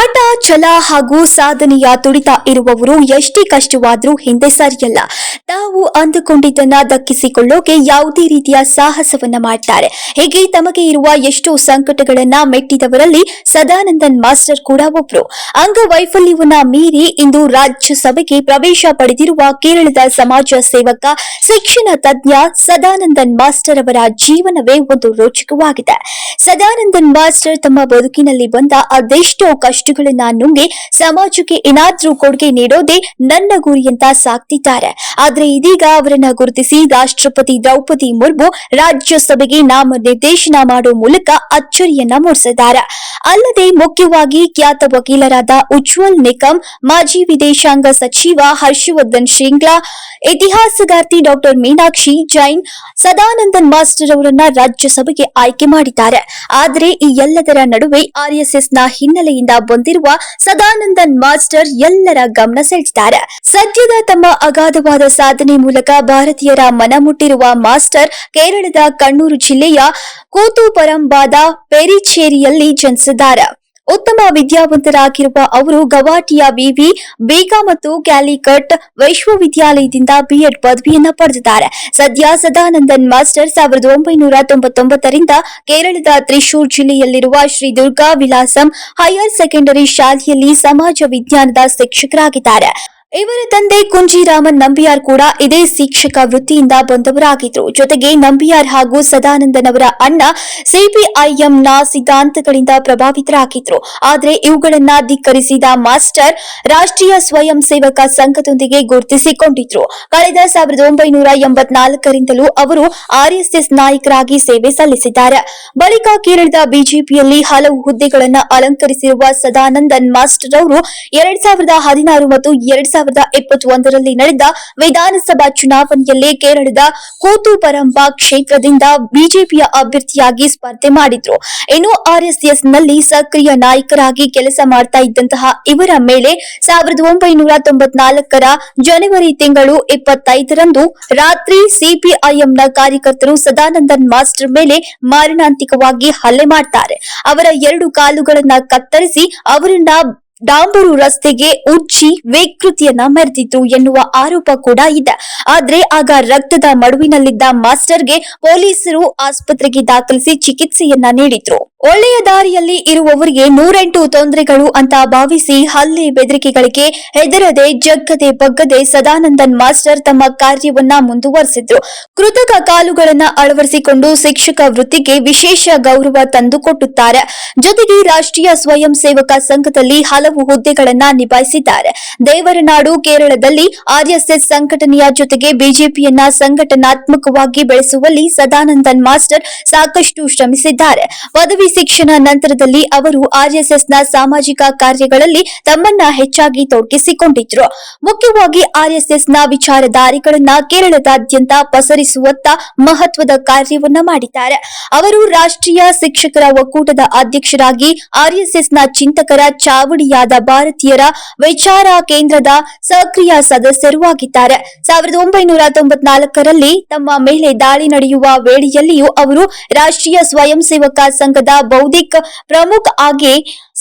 ¡Tata! ಛಲ ಹಾಗೂ ಸಾಧನೆಯ ತುಡಿತ ಇರುವವರು ಎಷ್ಟೇ ಕಷ್ಟವಾದರೂ ಹಿಂದೆ ಸರಿಯಲ್ಲ. ತಾವು ಅಂದುಕೊಂಡಿದ್ದನ್ನ ದಕ್ಕಿಸಿಕೊಳ್ಳೋಕೆ ಯಾವುದೇ ರೀತಿಯ ಸಾಹಸವನ್ನ ಮಾಡ್ತಾರೆ. ಹೀಗೆ ತಮಗೆ ಇರುವ ಎಷ್ಟೋ ಸಂಕಟಗಳನ್ನ ಮೆಟ್ಟಿದವರಲ್ಲಿ ಸದಾನಂದನ್ ಮಾಸ್ಟರ್ ಕೂಡ ಒಬ್ರು. ಅಂಗವೈಫಲ್ಯವನ್ನ ಮೀರಿ ಇಂದು ರಾಜ್ಯಸಭೆಗೆ ಪ್ರವೇಶ ಪಡೆದಿರುವ ಕೇರಳದ ಸಮಾಜ ಸೇವಕ, ಶಿಕ್ಷಣ ತಜ್ಞ ಸದಾನಂದನ್ ಮಾಸ್ಟರ್ ಅವರ ಜೀವನವೇ ಒಂದು ರೋಚಕವಾಗಿದೆ. ಸದಾನಂದನ್ ಮಾಸ್ಟರ್ ತಮ್ಮ ಬದುಕಿನಲ್ಲಿ ಬಂದ ಅದೆಷ್ಟೋ ಕಷ್ಟಗಳನ್ನ ನುಂಗಿ ಸಮಾಜಕ್ಕೆ ಏನಾದ್ರೂ ಕೊಡುಗೆ ನೀಡೋದೇ ನನ್ನ ಗುರಿ ಅಂತ ಸಾಕ್ತಿದ್ದಾರೆ. ಆದ್ರೆ ಇದೀಗ ಅವರನ್ನ ಗುರುತಿಸಿ ರಾಷ್ಟ್ರಪತಿ ದ್ರೌಪದಿ ಮುರ್ಮು ರಾಜ್ಯಸಭೆಗೆ ನಾಮ ನಿರ್ದೇಶನ ಮಾಡುವ ಮೂಲಕ ಅಚ್ಚರಿಯನ್ನ ಮೂಡಿಸಿದ್ದಾರೆ. ಅಲ್ಲದೆ ಮುಖ್ಯವಾಗಿ ಖ್ಯಾತ ವಕೀಲರಾದ ಉಜ್ವಲ್ ನಿಕಮ್ ಮಾಜಿ ವಿದೇಶಾಂಗ ಸಚಿವ ಹರ್ಷವರ್ಧನ್ ಶ್ರಿಂಗ್ಲಾ ಇತಿಹಾಸಗಾರ್ತಿ ಡಾಕ್ಟರ್ ಮೀನಾಕ್ಷಿ ಜೈನ್, ಸದಾನಂದನ್ ಮಾಸ್ಟರ್ ಅವರನ್ನ ರಾಜ್ಯಸಭೆಗೆ ಆಯ್ಕೆ ಮಾಡಿದ್ದಾರೆ. ಆದರೆ ಈ ಎಲ್ಲದರ ನಡುವೆ ಆರ್ಎಸ್ಎಸ್ನ ಹಿನ್ನೆಲೆಯಿಂದ ಬಂದಿರುವ ಸದಾನಂದನ್ ಮಾಸ್ಟರ್ ಎಲ್ಲರ ಗಮನ ಸೆಳೆದಿದ್ದಾರೆ. ಸದ್ಯದ ತಮ್ಮ ಅಗಾಧವಾದ ಸಾಧನೆ ಮೂಲಕ ಭಾರತೀಯರ ಮನ ಮುಟ್ಟಿರುವ ಮಾಸ್ಟರ್ ಕೇರಳದ ಕಣ್ಣೂರು ಜಿಲ್ಲೆಯ ಕೂತುಪರಂಬಾದ ಪೆರಿಚೇರಿಯಲ್ಲಿ ಜನಿಸಿದ್ದಾರೆ. ಉತ್ತಮ ವಿದ್ಯಾವಂತರಾಗಿರುವ ಅವರು ಗವಾಟಿಯ ವಿವಿ ಬೇಗ ಮತ್ತು ಕ್ಯಾಲಿಕಟ್ ವಿಶ್ವವಿದ್ಯಾಲಯದಿಂದ ಬಿಎಡ್ ಪದವಿಯನ್ನ ಪಡೆದಿದ್ದಾರೆ. ಸದ್ಯ ಸದಾನಂದನ್ ಮಾಸ್ಟರ್ ಸಾವಿರದ ಒಂಬೈನೂರ ತೊಂಬತ್ತೊಂಬತ್ತರಿಂದ ಕೇರಳದ ತ್ರಿಶೂರ್ ಜಿಲ್ಲೆಯಲ್ಲಿರುವ ಶ್ರೀ ದುರ್ಗಾ ವಿಲಾಸಂ ಹೈಯರ್ ಸೆಕೆಂಡರಿ ಶಾಲೆಯಲ್ಲಿ ಸಮಾಜ ವಿಜ್ಞಾನದ ಶಿಕ್ಷಕರಾಗಿದ್ದಾರೆ. ಇವರ ತಂದೆ ಕುಂಜಿರಾಮನ್ ನಂಬಿಯಾರ್ ಕೂಡ ಇದೇ ಶಿಕ್ಷಕ ವೃತ್ತಿಯಿಂದ ಬಂದವರಾಗಿದ್ರು. ಜೊತೆಗೆ ನಂಬಿಯಾರ್ ಹಾಗೂ ಸದಾನಂದನ್ ಅವರ ಅಣ್ಣ ಸಿಪಿಐಎಂನ ಸಿದ್ಧಾಂತಗಳಿಂದ ಪ್ರಭಾವಿತರಾಗಿದ್ರು. ಆದರೆ ಇವುಗಳನ್ನ ಧಿಕ್ಕರಿಸಿದ ಮಾಸ್ಟರ್ ರಾಷ್ಟ್ರೀಯ ಸ್ವಯಂ ಸೇವಕ ಸಂಘದೊಂದಿಗೆ ಗುರುತಿಸಿಕೊಂಡಿದ್ರು. ಕಳೆದ ಸಾವಿರದ ಒಂಬೈನೂರ ಎಂಬತ್ನಾಲ್ಕರಿಂದಲೂ ಅವರು ಆರ್ಎಸ್ಎಸ್ ನಾಯಕರಾಗಿ ಸೇವೆ ಸಲ್ಲಿಸಿದ್ದಾರೆ. ಬಳಿಕ ಕೇರಳದ ಬಿಜೆಪಿಯಲ್ಲಿ ಹಲವು ಹುದ್ದೆಗಳನ್ನು ಅಲಂಕರಿಸಿರುವ ಸದಾನಂದನ್ ಮಾಸ್ಟರ್ ಅವರು ಎರಡ್ ಸಾವಿರದ ಹದಿನಾರು ಮತ್ತು ಎರಡ್ ಸಾವಿರದ ಇಪ್ಪತ್ತೊಂದರಲ್ಲಿ ನಡೆದ ವಿಧಾನಸಭಾ ಚುನಾವಣೆಯಲ್ಲಿ ಕೇರಳದ ಕೂತುಪರಂಬ ಕ್ಷೇತ್ರದಿಂದ ಬಿಜೆಪಿಯ ಅಭ್ಯರ್ಥಿಯಾಗಿ ಸ್ಪರ್ಧೆ ಮಾಡಿದ್ರು. ಇನ್ನು ಆರ್ಎಸ್ಎಸ್ನಲ್ಲಿ ಸಕ್ರಿಯ ನಾಯಕರಾಗಿ ಕೆಲಸ ಮಾಡ್ತಾ ಇದ್ದಂತಹ ಇವರ ಮೇಲೆ ಸಾವಿರದ ಒಂಬೈನೂರ ತೊಂಬತ್ನಾಲ್ಕರ ಜನವರಿ ತಿಂಗಳು ಇಪ್ಪತ್ತೈದರಂದು ರಾತ್ರಿ ಸಿಪಿಐಎಂನ ಕಾರ್ಯಕರ್ತರು ಸದಾನಂದನ್ ಮಾಸ್ಟರ್ ಮೇಲೆ ಮಾರಣಾಂತಿಕವಾಗಿ ಹಲ್ಲೆ ಮಾಡ್ತಾರೆ. ಅವರ ಎರಡು ಕಾಲುಗಳನ್ನ ಕತ್ತರಿಸಿ ಅವರನ್ನ ಡಾಂಬರು ರಸ್ತೆಗೆ ಉಜ್ಜಿ ವಿಕೃತಿಯನ್ನ ಮೆರೆದಿದ್ರು ಎನ್ನುವ ಆರೋಪ ಕೂಡ ಇದೆ. ಆದ್ರೆ ಆಗ ರಕ್ತದ ಮಡುವಿನಲ್ಲಿದ್ದ ಮಾಸ್ಟರ್ಗೆ ಪೊಲೀಸರು ಆಸ್ಪತ್ರೆಗೆ ದಾಖಲಿಸಿ ಚಿಕಿತ್ಸೆಯನ್ನ ನೀಡಿದ್ರು. ಒಳ್ಳೆಯ ದಾರಿಯಲ್ಲಿ ಇರುವವರಿಗೆ ನೂರೆಂಟು ತೊಂದರೆಗಳು ಅಂತ ಭಾವಿಸಿ ಹಲ್ಲೆ ಬೆದರಿಕೆಗಳಿಗೆ ಹೆದರದೆ ಜಗ್ಗದೆ ಬಗ್ಗದೆ ಸದಾನಂದನ್ ಮಾಸ್ಟರ್ ತಮ್ಮ ಕಾರ್ಯವನ್ನ ಮುಂದುವರೆಸಿದ್ರು. ಕೃತಕ ಕಾಲುಗಳನ್ನ ಅಳವಡಿಸಿಕೊಂಡು ಶಿಕ್ಷಕ ವೃತ್ತಿಗೆ ವಿಶೇಷ ಗೌರವ ತಂದುಕೊಟ್ಟುತ್ತಾರೆ. ಜೊತೆಗೆ ರಾಷ್ಟ್ರೀಯ ಸ್ವಯಂ ಸೇವಕ ಸಂಘದಲ್ಲಿ ಹಲವು ಹುದ್ದೆಗಳನ್ನ ನಿಭಾಯಿಸಿದ್ದಾರೆ. ದೇವರನಾಡು ಕೇರಳದಲ್ಲಿ ಆರ್ಎಸ್ಎಸ್ ಸಂಘಟನೆಯ ಜೊತೆಗೆ ಬಿಜೆಪಿಯನ್ನ ಸಂಘಟನಾತ್ಮಕವಾಗಿ ಬೆಳೆಸುವಲ್ಲಿ ಸದಾನಂದನ್ ಮಾಸ್ಟರ್ ಸಾಕಷ್ಟು ಶ್ರಮಿಸಿದ್ದಾರೆ. ಪದವಿ ಶಿಕ್ಷಣ ನಂತರದಲ್ಲಿ ಅವರು ಆರ್ಎಸ್ಎಸ್ನ ಸಾಮಾಜಿಕ ಕಾರ್ಯಗಳಲ್ಲಿ ತಮ್ಮನ್ನ ಹೆಚ್ಚಾಗಿ ತೊಡಗಿಸಿಕೊಂಡಿದ್ರು. ಮುಖ್ಯವಾಗಿ ಆರ್ಎಸ್ಎಸ್ನ ವಿಚಾರಧಾರೆಗಳನ್ನ ಕೇರಳದಾದ್ಯಂತ ಪಸರಿಸುವತ್ತ ಮಹತ್ವದ ಕಾರ್ಯವನ್ನ ಮಾಡಿದ್ದಾರೆ. ಅವರು ರಾಷ್ಟ್ರೀಯ ಶಿಕ್ಷಕರ ಒಕ್ಕೂಟದ ಅಧ್ಯಕ್ಷರಾಗಿ ಆರ್ಎಸ್ಎಸ್ನ ಚಿಂತಕರ ಚಾವಡಿಯಾದ ಭಾರತೀಯರ ವಿಚಾರ ಕೇಂದ್ರದ ಸಕ್ರಿಯ ಸದಸ್ಯರು ಆಗಿದ್ದಾರೆ. ಸಾವಿರದ ಒಂಬೈನೂರ ತೊಂಬತ್ನಾಲ್ಕರಲ್ಲಿ ತಮ್ಮ ಮೇಲೆ ದಾಳಿ ನಡೆಯುವ ವೇಳೆಯಲ್ಲಿಯೂ ಅವರು ರಾಷ್ಟ್ರೀಯ ಸ್ವಯಂ ಸೇವಕ ಸಂಘದ બૌદ્ધિક પ્રમુખ આગે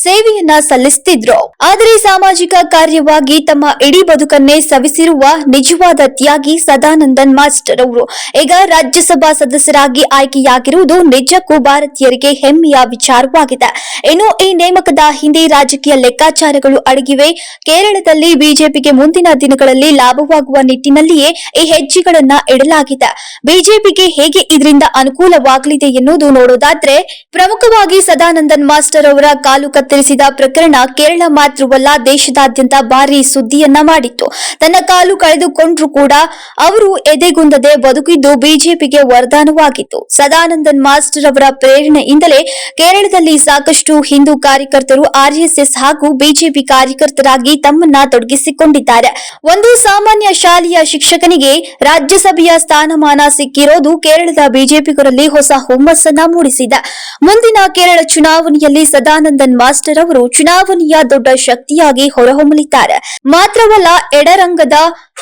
ಸೇವೆಯನ್ನ ಸಲ್ಲಿಸುತ್ತಿದ್ರು ಆದರೆ ಸಾಮಾಜಿಕ ಕಾರ್ಯವಾಗಿ ತಮ್ಮ ಇಡೀ ಬದುಕನ್ನೇ ಸವಿಸಿರುವ ನಿಜವಾದ ತ್ಯಾಗಿ ಸದಾನಂದನ್ ಮಾಸ್ಟರ್ ಅವರು. ಈಗ ರಾಜ್ಯಸಭಾ ಸದಸ್ಯರಾಗಿ ಆಯ್ಕೆಯಾಗಿರುವುದು ನಿಜಕ್ಕೂ ಭಾರತೀಯರಿಗೆ ಹೆಮ್ಮೆಯ ವಿಚಾರವಾಗಿದೆ. ಇನ್ನು ಈ ನೇಮಕದ ಹಿಂದೆ ರಾಜಕೀಯ ಲೆಕ್ಕಾಚಾರಗಳು ಅಡಗಿವೆ. ಕೇರಳದಲ್ಲಿ ಬಿಜೆಪಿಗೆ ಮುಂದಿನ ದಿನಗಳಲ್ಲಿ ಲಾಭವಾಗುವ ನಿಟ್ಟಿನಲ್ಲಿಯೇ ಈ ಹೆಜ್ಜೆಗಳನ್ನ ಇಡಲಾಗಿದೆ. ಬಿಜೆಪಿಗೆ ಹೇಗೆ ಇದರಿಂದ ಅನುಕೂಲವಾಗಲಿದೆ ಎನ್ನುವುದು ನೋಡೋದಾದ್ರೆ, ಪ್ರಮುಖವಾಗಿ ಸದಾನಂದನ್ ಮಾಸ್ಟರ್ ಅವರ ಕಾಲು ಕತ್ತರಿಸಿದ ಪ್ರಕರಣ ಕೇರಳ ಮಾತ್ರವಲ್ಲ, ದೇಶದಾದ್ಯಂತ ಭಾರಿ ಸುದ್ದಿಯನ್ನ ಮಾಡಿತ್ತು. ತನ್ನ ಕಾಲು ಕಳೆದುಕೊಂಡ್ರು ಕೂಡ ಅವರು ಎದೆಗುಂದದೆ ಬದುಕಿದ್ದು ಬಿಜೆಪಿಗೆ ವರದಾನವಾಗಿತ್ತು. ಸದಾನಂದನ್ ಮಾಸ್ಟರ್ ಅವರ ಪ್ರೇರಣೆಯಿಂದಲೇ ಕೇರಳದಲ್ಲಿ ಸಾಕಷ್ಟು ಹಿಂದೂ ಕಾರ್ಯಕರ್ತರು ಆರ್ಎಸ್ಎಸ್ ಹಾಗೂ ಬಿಜೆಪಿ ಕಾರ್ಯಕರ್ತರಾಗಿ ತಮ್ಮನ್ನ ತೊಡಗಿಸಿಕೊಂಡಿದ್ದಾರೆ. ಒಂದು ಸಾಮಾನ್ಯ ಶಾಲೆಯ ಶಿಕ್ಷಕನಿಗೆ ರಾಜ್ಯಸಭೆಯ ಸ್ಥಾನಮಾನ ಸಿಕ್ಕಿರೋದು ಕೇರಳದ ಬಿಜೆಪಿಗರಲ್ಲಿ ಹೊಸ ಹುಮ್ಮಸ್ಸನ್ನ ಮೂಡಿಸಿದೆ. ಮುಂದಿನ ಕೇರಳ ಚುನಾವಣೆಯಲ್ಲಿ ಸದಾನಂದನ್ ಮಾಸ್ಟರ್ ಅವರು ಚುನಾವಣೆಯ ದೊಡ್ಡ ಶಕ್ತಿಯಾಗಿ ಹೊರಹೊಮ್ಮಲಿದ್ದಾರೆ. ಮಾತ್ರವಲ್ಲ, ಎಡರಂಗದ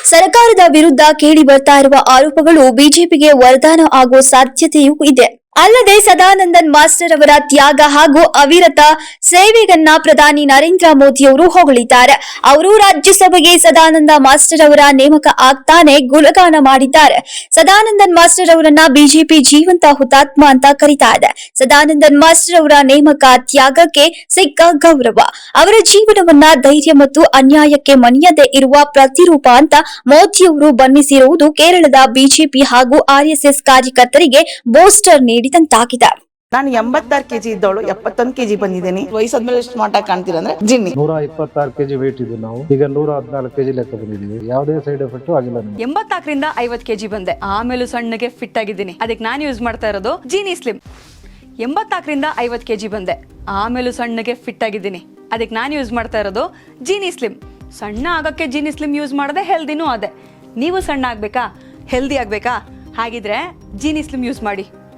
ಸರ್ಕಾರದ ವಿರುದ್ಧ ಕೇಳಿ ಬರ್ತಾ ಇರುವ ಆರೋಪಗಳು ಬಿಜೆಪಿಗೆ ವರದಾನ ಆಗುವ ಸಾಧ್ಯತೆಯೂ ಇದೆ. ಅಲ್ಲದೆ ಸದಾನಂದನ್ ಮಾಸ್ಟರ್ ಅವರ ತ್ಯಾಗ ಹಾಗೂ ಅವಿರತ ಸೇವೆಗನ್ನ ಪ್ರಧಾನಿ ನರೇಂದ್ರ ಮೋದಿ ಅವರು ಹೊಗಳಿದ್ದಾರೆ. ಅವರು ರಾಜ್ಯಸಭೆಗೆ ಸದಾನಂದ ಮಾಸ್ಟರ್ ಅವರ ನೇಮಕ ಆಗ್ತಾನೆ ಗುಣಗಾನ ಮಾಡಿದ್ದಾರೆ. ಸದಾನಂದನ್ ಮಾಸ್ಟರ್ ಅವರನ್ನ ಬಿಜೆಪಿ ಜೀವಂತ ಹುತಾತ್ಮ ಅಂತ ಕರೀತಾ ಇದೆ. ಸದಾನಂದನ್ ಮಾಸ್ಟರ್ ಅವರ ನೇಮಕ ತ್ಯಾಗಕ್ಕೆ ಸಿಕ್ಕ ಗೌರವ. ಅವರ ಜೀವನವನ್ನ ಧೈರ್ಯ ಮತ್ತು ಅನ್ಯಾಯಕ್ಕೆ ಮಣಿಯದೆ ಇರುವ ಪ್ರತಿರೂಪ ಅಂತ ಮೋದಿಯವರು ಬಣ್ಣಿಸಿರುವುದು ಕೇರಳದ ಬಿಜೆಪಿ ಹಾಗೂ ಆರ್ಎಸ್ಎಸ್ ಕಾರ್ಯಕರ್ತರಿಗೆ ಬೂಸ್ಟರ್ ನೀಡಿದಂತಾಗಿದೆ ನಾನು ಎಂಬತ್ತಾರು ಕೆಜಿ ಇದ್ದವಳು ಎಪ್ಪತ್ತೊಂದು ಕೆಜಿ ಬಂದಿದ್ದೀನಿ. ವಯಸ್ಸಾದ್ಮೇಲೆ ಸ್ಮಾರ್ಟ್ ಆಗಿ ಕಾಣ್ತೀರಾ ಅಂದ್ರೆ ಜಿನ್ನಿ. ನೂರ ಇಪ್ಪತ್ತಾರು ಕೆಜಿ ವೇಟ್ ಇದ್ದು ನಾವು. ಈಗ ನೂರ ಹದಿನಾಲ್ಕು ಕೆಜಿ ಲೆಕ್ಕ ಬಂದಿದ್ದೀವಿ. ಯಾವುದೇ ಸೈಡ್ ಎಫೆಕ್ಟ್ ಆಗಿಲ್ಲ ಎಂಬತ್ತಾಕರಿಂದ ಎಂಬತ್ನಾಲ್ಕರಿಂದ ಐವತ್ ಕೆಜಿ ಬಂದೆ. ಆಮೇಲೂ ಸಣ್ಣಗೆ ಫಿಟ್ ಆಗಿದ್ದೀನಿ. ಅದಕ್ಕೆ ನಾನು ಯೂಸ್ ಮಾಡ್ತಾ ಇರೋದು ಜೀನಿ ಸ್ಲಿಮ್ ಎಂಬತ್ನಾಲ್ಕರಿಂದ ಐವತ್ ಕೆಜಿ ಬಂದೆ. ಆಮೇಲೂ ಸಣ್ಣಗೆ ಫಿಟ್ ಆಗಿದ್ದೀನಿ. ಅದಕ್ಕೆ ನಾನು ಯೂಸ್ ಮಾಡ್ತಾ ಇರೋದು ಜೀನಿ ಸ್ಲಿಮ್ ಸಣ್ಣ ಆಗಕ್ಕೆ ಜೀನಿ ಸ್ಲಿಮ್ ಯೂಸ್ ಮಾಡದೆ ಹೆಲ್ದಿನೂ ಅದೇ. ನೀವು ಸಣ್ಣ ಆಗ್ಬೇಕಾ? ಹೆಲ್ದಿ ಆಗ್ಬೇಕಾ? ಹಾಗಿದ್ರೆ ಜೀನಿ ಸ್ಲಿಮ್ ಯೂಸ್ ಮಾಡಿ.